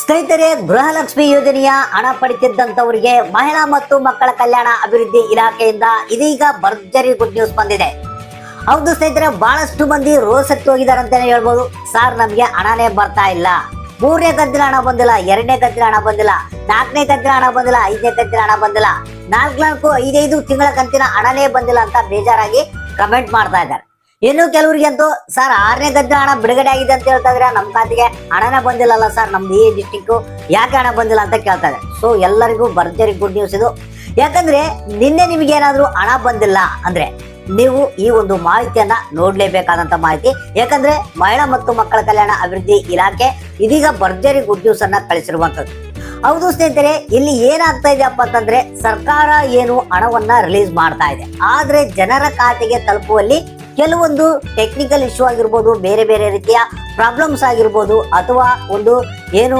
ಸ್ನೇಹಿತರೆ, ಗೃಹಲಕ್ಷ್ಮಿ ಯೋಜನೆಯ ಹಣ ಪಡಿತಿದ್ದಂತವರಿಗೆ ಮಹಿಳಾ ಮತ್ತು ಮಕ್ಕಳ ಕಲ್ಯಾಣ ಅಭಿವೃದ್ಧಿ ಇಲಾಖೆಯಿಂದ ಇದೀಗ ಭರ್ಜರಿ ಗುಡ್ ನ್ಯೂಸ್ ಬಂದಿದೆ. ಹೌದು ಸ್ನೇಹಿತರೆ, ಬಹಳಷ್ಟು ಮಂದಿ ರೋಸ್ ಎತ್ತಿ ಹೋಗಿದ್ದಾರೆ ಅಂತಾನೆ ಹೇಳ್ಬೋದು. ಸರ್, ನಮಗೆ ಹಣನೇ ಬರ್ತಾ ಇಲ್ಲ. ಮೂರನೇ ಕಂತಿನ ಹಣ ಬಂದಿಲ್ಲ, ಎರಡನೇ ಕಂತಿನ ಹಣ ಬಂದಿಲ್ಲ, ನಾಲ್ಕನೇ ಕಂತಿನ ಹಣ ಬಂದಿಲ್ಲ, ಐದನೇ ಕಂತಿನ ಹಣ ಬಂದಿಲ್ಲ. ನಾಲ್ಕು ನಾಲ್ಕು, ಐದೈದು ತಿಂಗಳ ಕಂತಿನ ಹಣನೇ ಬಂದಿಲ್ಲ ಅಂತ ಬೇಜಾರಾಗಿ ಕಮೆಂಟ್ ಮಾಡ್ತಾ ಇದ್ದಾರೆ. ಇನ್ನು ಕೆಲವರಿಗೆ ಅಂತೂ ಸರ್, ಆರನೇ ಗದ್ದೆ ಹಣ ಬಿಡುಗಡೆ ಆಗಿದೆ ಅಂತ ಹೇಳ್ತಾ ನಮ್ಮ ಖಾತೆಗೆ ಹಣನೇ ಬಂದಿಲ್ಲಲ್ಲ ಸರ್, ನಮ್ದು ಈ ಡಿಸ್ಟಿಕ್ ಯಾಕೆ ಹಣ ಬಂದಿಲ್ಲ ಅಂತ ಕೇಳ್ತಾರೆ ಸೊ ಎಲ್ಲರಿಗೂ ಭರ್ಜರಿ ಗುಡ್ ನ್ಯೂಸ್ ಇದು. ಯಾಕಂದ್ರೆ, ನಿನ್ನೆ ನಿಮಗೆ ಏನಾದರೂ ಹಣ ಬಂದಿಲ್ಲ ಅಂದ್ರೆ, ನೀವು ಈ ಒಂದು ಮಾಹಿತಿಯನ್ನ ನೋಡ್ಲೇಬೇಕಾದಂತ ಮಾಹಿತಿ. ಯಾಕಂದ್ರೆ, ಮಹಿಳಾ ಮತ್ತು ಮಕ್ಕಳ ಕಲ್ಯಾಣ ಅಭಿವೃದ್ಧಿ ಇಲಾಖೆ ಇದೀಗ ಭರ್ಜರಿ ಗುಡ್ ನ್ಯೂಸ್ ಅನ್ನ ಕಳಿಸಿರುವಂತದ್ದು ಹೌದು ಸ್ನೇಹಿತರೆ, ಇಲ್ಲಿ ಏನಾಗ್ತಾ ಇದೆಯಪ್ಪ ಅಂತಂದ್ರೆ, ಸರ್ಕಾರ ಏನು ಹಣವನ್ನ ರಿಲೀಸ್ ಮಾಡ್ತಾ ಇದೆ. ಆದ್ರೆ, ಜನರ ಖಾತೆಗೆ ತಲುಪುವಲ್ಲಿ ಕೆಲವೊಂದು ಟೆಕ್ನಿಕಲ್ ಇಶ್ಯೂ ಆಗಿರ್ಬೋದು ಬೇರೆ ಬೇರೆ ರೀತಿಯ ಪ್ರಾಬ್ಲಮ್ಸ್ ಆಗಿರ್ಬೋದು ಅಥವಾ ಒಂದು ಏನು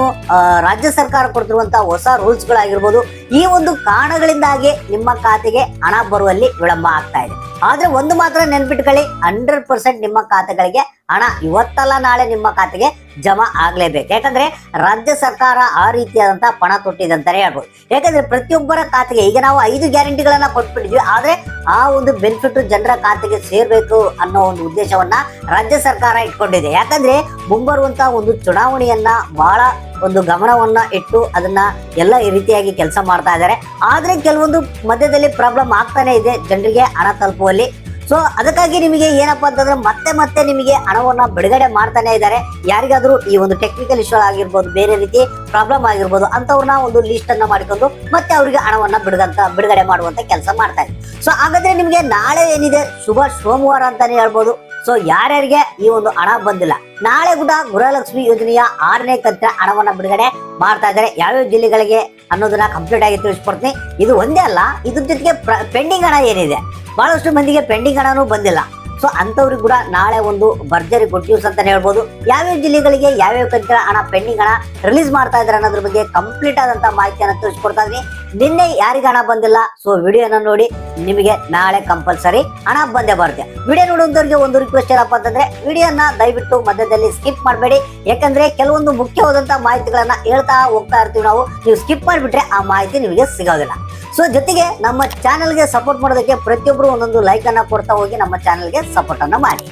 ರಾಜ್ಯ ಸರ್ಕಾರ ಕೊಡ್ತಿರುವಂತ ಹೊಸ ರೂಲ್ಸ್ಗಳಾಗಿರ್ಬೋದು ಈ ಒಂದು ಕಾರಣಗಳಿಂದಾಗಿ ನಿಮ್ಮ ಖಾತೆಗೆ ಹಣ ಬರುವಲ್ಲಿ ವಿಳಂಬ ಆಗ್ತಾ ಇದೆ. ಆದ್ರೆ ಒಂದು ಮಾತ್ರ ನೆನ್ಪಿಟ್ಕೊಳ್ಳಿ ಹಂಡ್ರೆಡ್ ಪರ್ಸೆಂಟ್ ನಿಮ್ಮ ಖಾತೆಗಳಿಗೆ ಹಣ ಇವತ್ತಲ್ಲ, ನಾಳೆ ನಿಮ್ಮ ಖಾತೆಗೆ ಜಮಾ ಆಗ್ಲೇಬೇಕು. ಯಾಕಂದ್ರೆ ರಾಜ್ಯ ಸರ್ಕಾರ ಆ ರೀತಿಯಾದಂತಹ ಪಣ ತೊಟ್ಟಿದೆ ಅಂತಾನೆ ಹೇಳ್ಬೋದು. ಯಾಕಂದ್ರೆ ಪ್ರತಿಯೊಬ್ಬರ ಖಾತೆಗೆ, ಈಗ ನಾವು ಐದು ಗ್ಯಾರಂಟಿಗಳನ್ನ ಕೊಟ್ಬಿಟ್ಟಿದ್ವಿ, ಆದ್ರೆ ಆ ಒಂದು ಬೆನಿಫಿಟ್ ಜನರ ಖಾತೆಗೆ ಸೇರ್ಬೇಕು ಅನ್ನೋ ಒಂದು ಉದ್ದೇಶವನ್ನ ರಾಜ್ಯ ಸರ್ಕಾರ ಇಟ್ಕೊಂಡಿದೆ. ಯಾಕಂದ್ರೆ ಮುಂಬರುವಂತ ಒಂದು ಚುನಾವಣೆಯನ್ನ ಬಹಳ ಒಂದು ಗಮನವನ್ನ ಇಟ್ಟು ಅದನ್ನ ಎಲ್ಲ ಈ ರೀತಿಯಾಗಿ ಕೆಲಸ ಮಾಡ್ತಾ ಇದ್ದಾರೆ. ಆದ್ರೆ ಕೆಲವೊಂದು ಮಧ್ಯದಲ್ಲಿ ಪ್ರಾಬ್ಲಮ್ ಆಗ್ತಾನೆ ಇದೆ ಜನರಿಗೆ ಹಣ ತಲುಪುವಲ್ಲಿ. ಸೊ ಅದಕ್ಕಾಗಿ ನಿಮಗೆ ಏನಪ್ಪಾ ಅಂತಂದ್ರೆ ಮತ್ತೆ ಮತ್ತೆ ನಿಮಗೆ ಹಣವನ್ನ ಬಿಡುಗಡೆ ಮಾಡ್ತಾನೆ ಇದ್ದಾರೆ. ಯಾರಿಗಾದ್ರೂ ಈ ಒಂದು ಟೆಕ್ನಿಕಲ್ ಇಶ್ಯೂ ಆಗಿರ್ಬೋದು, ಬೇರೆ ರೀತಿ ಪ್ರಾಬ್ಲಮ್ ಆಗಿರ್ಬೋದು ಅಂತವ್ರನ್ನ ಒಂದು ಲಿಸ್ಟ್ ಅನ್ನ ಮಾಡಿಕೊಂಡು ಮತ್ತೆ ಅವರಿಗೆ ಹಣವನ್ನ ಬಿಡದಂತ, ಬಿಡುಗಡೆ ಮಾಡುವಂತ ಕೆಲಸ ಮಾಡ್ತಾರೆ ಸೊ ಹಾಗಾದ್ರೆ ನಿಮಗೆ ನಾಳೆ ಏನಿದೆ? ಶುಭ ಸೋಮವಾರ ಅಂತಾನೆ ಹೇಳ್ಬೋದು. ಸೊ ಯಾರ್ಯಾರಿಗೆ ಈ ಒಂದು ಹಣ ಬಂದಿಲ್ಲ? ನಾಳೆ ಕೂಡ ಗೃಹಲಕ್ಷ್ಮಿ ಯೋಜನೆಯ ಆರನೇ ಕಂತಿನ ಹಣವನ್ನ ಬಿಡುಗಡೆ ಮಾಡ್ತಾ ಇದ್ದಾರೆ. ಯಾವ್ಯಾವ ಜಿಲ್ಲೆಗಳಿಗೆ ಅನ್ನೋದನ್ನ ಕಂಪ್ಲೀಟ್ ಆಗಿ ತಿಳಿಸ್ಕೊಡ್ತೀನಿ. ಇದು ಒಂದೇ ಅಲ್ಲ, ಇದ್ರ ಜೊತೆಗೆ ಪೆಂಡಿಂಗ್ ಹಣ ಏನಿದೆ? ಬಹಳಷ್ಟು ಮಂದಿಗೆ ಪೆಂಡಿಂಗ್ ಹಣನೂ ಬಂದಿಲ್ಲ. ಸೊ ಅಂತವ್ರಿಗೆ ಕೂಡ ನಾಳೆ ಒಂದು ಭರ್ಜರಿ ಗುಡ್ ನ್ಯೂಸ್ ಅಂತಾನೆ ಹೇಳ್ಬೋದು. ಯಾವ್ಯಾವ ಜಿಲ್ಲೆಗಳಿಗೆ ಯಾವ್ಯಾವ ಕಂತಿನ ಹಣ ಪೆಂಡಿಂಗ್ ಹಣ ರಿಲೀಸ್ ಮಾಡ್ತಾ ಇದ್ದಾರೆ ಅನ್ನೋದ್ರ ಬಗ್ಗೆ ಕಂಪ್ಲೀಟ್ ಆದಂತ ಮಾಹಿತಿಯನ್ನು ತಿಳಿಸ್ಕೊಡ್ತಾ ಇದ್ದೀನಿ. ನಿನ್ನೆ ಯಾರಿಗೆ ಹಣ ಬಂದಿಲ್ಲ? ಸೊ ವಿಡಿಯೋನ ನೋಡಿ, ನಿಮಗೆ ನಾಳೆ ಕಂಪಲ್ಸರಿ ಹಣ ಬಂದೇ ಬರುತ್ತೆ. ವಿಡಿಯೋ ನೋಡುವಂತವ್ರಿಗೆ ಒಂದು ರಿಕ್ವೆಸ್ಟ್ ಏನಪ್ಪ ಅಂತಂದ್ರೆ, ವಿಡಿಯೋನ ದಯವಿಟ್ಟು ಮಧ್ಯದಲ್ಲಿ ಸ್ಕಿಪ್ ಮಾಡಬೇಡಿ. ಯಾಕಂದ್ರೆ ಕೆಲವೊಂದು ಮುಖ್ಯವಾದಂತ ಮಾಹಿತಿಗಳನ್ನ ಹೇಳ್ತಾ ಹೋಗ್ತಾ ಇರ್ತೀವಿ ನಾವು. ನೀವು ಸ್ಕಿಪ್ ಮಾಡಿಬಿಟ್ರೆ ಆ ಮಾಹಿತಿ ನಿಮಗೆ ಸಿಗೋದಿಲ್ಲ. ಸೊ ಜೊತೆಗೆ ನಮ್ಮ ಚಾನಲ್ಗೆ ಸಪೋರ್ಟ್ ಮಾಡೋದಕ್ಕೆ ಪ್ರತಿಯೊಬ್ಬರು ಒಂದೊಂದು ಲೈಕ್ ಅನ್ನ ಕೊಡ್ತಾ ಹೋಗಿ ನಮ್ಮ ಚಾನಲ್ಗೆ ಸಪೋರ್ಟ್ ಅನ್ನ ಮಾಡಿ.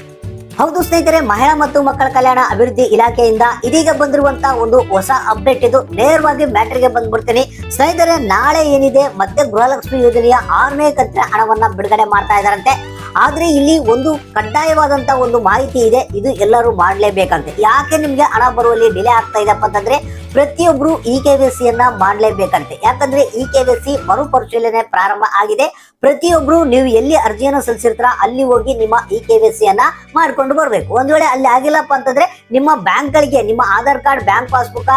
ಹೌದು ಸ್ನೇಹಿತರೆ, ಮಹಿಳಾ ಮತ್ತು ಮಕ್ಕಳ ಕಲ್ಯಾಣ ಅಭಿವೃದ್ಧಿ ಇಲಾಖೆಯಿಂದ ಇದೀಗ ಬಂದಿರುವಂತ ಒಂದು ಹೊಸ ಅಪ್ಡೇಟ್ ಇದು. ನೇರವಾಗಿ ಮ್ಯಾಟ್ರಿಗೆ ಬಂದ್ಬಿಡ್ತೀನಿ. ಸ್ನೇಹಿತರೆ, ನಾಳೆ ಏನಿದೆ? ಮತ್ತೆ ಗೃಹಲಕ್ಷ್ಮಿ ಯೋಜನೆಯ ಆರನೇ ಕಂತಿನ ಹಣವನ್ನ ಬಿಡುಗಡೆ ಮಾಡ್ತಾ ಇದ್ದಾರಂತೆ ಆದ್ರೆ ಇಲ್ಲಿ ಒಂದು ಕಡ್ಡಾಯವಾದಂತ ಒಂದು ಮಾಹಿತಿ ಇದೆ. ಇದು ಎಲ್ಲರೂ ಮಾಡ್ಲೇಬೇಕಂತೆ. ಯಾಕೆ ನಿಮ್ಗೆ ಹಣ ಬರುವಲ್ಲಿ ಡಿಲೇ ಆಗ್ತಾ ಇದೆಪ್ಪ ಅಂತಂದ್ರೆ ಪ್ರತಿಯೊಬ್ರು ಇ ಕೆ ವಿ ಸಿಯನ್ನ ಮಾಡ್ಲೇಬೇಕಂತೆ. ಯಾಕಂದ್ರೆ ಇ ಕೆ ವಿ ಸಿ ಮರುಪರಿಶೀಲನೆ ಪ್ರಾರಂಭ ಆಗಿದೆ. ಪ್ರತಿಯೊಬ್ರು ನೀವು ಎಲ್ಲಿ ಅರ್ಜಿಯನ್ನು ಸಲ್ಲಿಸಿರ್ತೀರ ಅಲ್ಲಿ ಹೋಗಿ ನಿಮ್ಮ ಇ ಕೆ ವಿ ಯನ್ನ ಮಾಡ್ಕೊಂಡು ಬರ್ಬೇಕು. ಒಂದ್ ವೇಳೆ ಅಲ್ಲಿ ಆಗಿಲ್ಲಪ್ಪ ಅಂತಂದ್ರೆ ನಿಮ್ಮ ಬ್ಯಾಂಕ್ ಗಳಿಗೆ ನಿಮ್ಮ ಆಧಾರ್ ಕಾರ್ಡ್, ಬ್ಯಾಂಕ್ ಪಾಸ್ಬುಕ್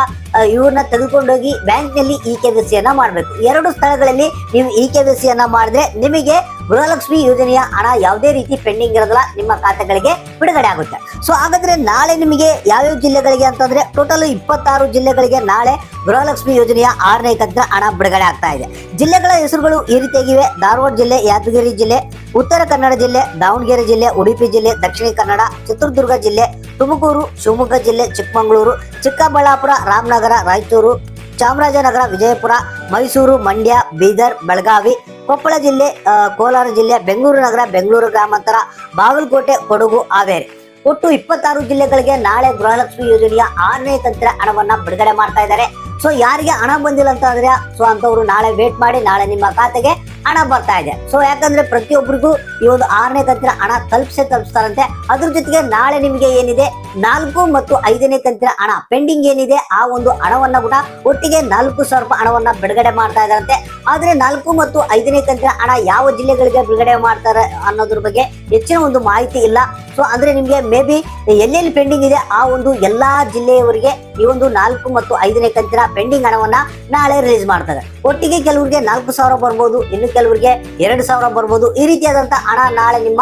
ಇವ್ರನ್ನ ತೆಗೆದುಕೊಂಡೋಗಿ ಬ್ಯಾಂಕ್ನಲ್ಲಿ ಇ ಕೆ ವಿ ಸಿಯನ್ನ ಮಾಡ್ಬೇಕು. ಎರಡು ಸ್ಥಳಗಳಲ್ಲಿ ನೀವು ಇ ಕೆ ವಿ ಸಿಯನ್ನ ಮಾಡಿದ್ರೆ ನಿಮಗೆ ಗೃಹಲಕ್ಷ್ಮಿ ಯೋಜನೆಯ ಹಣ ಯಾವುದೇ ರೀತಿ ಪೆಂಡಿಂಗ್ ಇರೋದಿಲ್ಲ, ನಿಮ್ಮ ಖಾತೆಗಳಿಗೆ ಬಿಡುಗಡೆ ಆಗುತ್ತೆ. ಸೊ, ಹಾಗಾದ್ರೆ ನಾಳೆ ನಿಮಗೆ ಯಾವ್ಯಾವ ಜಿಲ್ಲೆಗಳಿಗೆ ಅಂತಂದ್ರೆ ಟೋಟಲ್ ಇಪ್ಪತ್ತಾರು ಜಿಲ್ಲೆಗಳಿಗೆ ನಾಳೆ ಗೃಹಲಕ್ಷ್ಮಿ ಯೋಜನೆಯ ಆರನೇ ಕಂತಿನ ಹಣ ಬಿಡುಗಡೆ ಆಗ್ತಾ ಇದೆ. ಜಿಲ್ಲೆಗಳ ಹೆಸರುಗಳು ಈ ರೀತಿಯಾಗಿವೆ. ಧಾರವಾಡ ಜಿಲ್ಲೆ, ಯಾದಗಿರಿ ಜಿಲ್ಲೆ, ಉತ್ತರ ಕನ್ನಡ ಜಿಲ್ಲೆ, ದಾವಣಗೆರೆ ಜಿಲ್ಲೆ, ಉಡುಪಿ ಜಿಲ್ಲೆ, ದಕ್ಷಿಣ ಕನ್ನಡ, ಚಿತ್ರದುರ್ಗ ಜಿಲ್ಲೆ ತುಮಕೂರು, ಶಿವಮೊಗ್ಗ ಜಿಲ್ಲೆ ಚಿಕ್ಕಮಗಳೂರು, ಚಿಕ್ಕಬಳ್ಳಾಪುರ, ರಾಮನಗರ, ರಾಯಚೂರು, ಚಾಮರಾಜನಗರ, ವಿಜಯಪುರ, ಮೈಸೂರು, ಮಂಡ್ಯ, ಬೀದರ್, ಬೆಳಗಾವಿ, ಕೊಪ್ಪಳ ಜಿಲ್ಲೆ ಕೋಲಾರ ಜಿಲ್ಲೆ, ಬೆಂಗಳೂರು ನಗರ, ಬೆಂಗಳೂರು ಗ್ರಾಮಾಂತರ, ಬಾಗಲಕೋಟೆ, ಕೊಡಗು, ಹಾವೇರಿ. ಒಟ್ಟು ಇಪ್ಪತ್ತಾರು ಜಿಲ್ಲೆಗಳಿಗೆ ನಾಳೆ ಗೃಹಲಕ್ಷ್ಮಿ ಯೋಜನೆಯ ಆರನೇ ತಂತ್ರ ಹಣವನ್ನ ಬಿಡುಗಡೆ ಮಾಡ್ತಾ ಇದ್ದಾರೆ. ಸೊ ಯಾರಿಗೆ ಹಣ ಬಂದಿಲ್ಲ ಅಂತ ಅಂದ್ರೆ ಸೊ ಅಂತವ್ರು ನಾಳೆ ವೇಟ್ ಮಾಡಿ, ನಾಳೆ ನಿಮ್ಮ ಖಾತೆಗೆ ಹಣ ಬರ್ತಾ ಇದೆ. ಸೊ ಯಾಕಂದ್ರೆ ಪ್ರತಿಯೊಬ್ಬರಿಗೂ ಈ ಒಂದು ಆರನೇ ಕಂತಿನ ಹಣ ತಲುಪಿಸೇ ತಲುಪಿಸ್ತಾರಂತೆ. ಅದ್ರ ಜೊತೆಗೆ ನಾಳೆ ನಿಮಗೆ ಏನಿದೆ? ನಾಲ್ಕು ಮತ್ತು ಐದನೇ ಕಂತಿನ ಹಣ ಪೆಂಡಿಂಗ್ ಏನಿದೆ? ಆ ಒಂದು ಹಣವನ್ನ ಕೂಡ ಒಟ್ಟಿಗೆ ನಾಲ್ಕು ಸಾವಿರ ರೂಪಾಯಿ ಹಣವನ್ನ ಬಿಡುಗಡೆ ಮಾಡ್ತಾ ಇದ್ದಾರಂತೆ ಆದ್ರೆ ನಾಲ್ಕು ಮತ್ತು ಐದನೇ ಕಂತಿನ ಹಣ ಯಾವ ಜಿಲ್ಲೆಗಳಿಗೆ ಬಿಡುಗಡೆ ಮಾಡ್ತಾರೆ ಅನ್ನೋದ್ರ ಬಗ್ಗೆ ಹೆಚ್ಚಿನ ಒಂದು ಮಾಹಿತಿ ಇಲ್ಲ. ಸೊ ಅಂದ್ರೆ ನಿಮ್ಗೆ ಮೇ ಬಿ ಎಲ್ಲೆಲ್ಲಿ ಪೆಂಡಿಂಗ್ ಇದೆ, ಆ ಒಂದು ಎಲ್ಲಾ ಜಿಲ್ಲೆಯವರಿಗೆ ಈ ಒಂದು ನಾಲ್ಕು ಮತ್ತು ಐದನೇ ಕಂತಿನ ಪೆಂಡಿಂಗ್ ಹಣವನ್ನ ನಾಳೆ ರಿಲೀಸ್ ಮಾಡ್ತಾರೆ. ಒಟ್ಟಿಗೆ ಕೆಲವರಿಗೆ ನಾಲ್ಕು ಸಾವಿರ ಬರ್ಬೋದು, ಇನ್ನು ಕೆಲವರಿಗೆ ಎರಡು ಸಾವಿರ ಬರ್ಬೋದು, ಈ ರೀತಿಯಾದಂತ ಹಣ ನಾಳೆ ನಿಮ್ಮ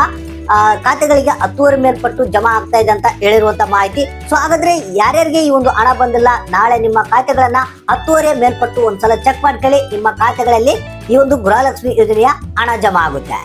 ಖಾತೆಗಳಿಗೆ ಹತ್ತುವರೆ ಮೇಲ್ಪಟ್ಟು ಜಮಾ ಆಗ್ತಾ ಇದೆ ಅಂತ ಹೇಳಿರುವಂತ ಮಾಹಿತಿ. ಸೊ ಹಾಗಾದ್ರೆ ಯಾರ್ಯಾರಿಗೆ ಈ ಒಂದು ಹಣ ಬಂದಿಲ್ಲ, ನಾಳೆ ನಿಮ್ಮ ಖಾತೆಗಳನ್ನ ಹತ್ತುವರೆ ಮೇಲ್ಪಟ್ಟು ಒಂದ್ಸಲ ಚೆಕ್ ಮಾಡ್ಕೊಳ್ಳಿ. ನಿಮ್ಮ ಖಾತೆಗಳಲ್ಲಿ ಈ ಒಂದು ಗೃಹಲಕ್ಷ್ಮಿ ಯೋಜನೆಯ ಹಣ ಜಮಾ ಆಗುತ್ತೆ.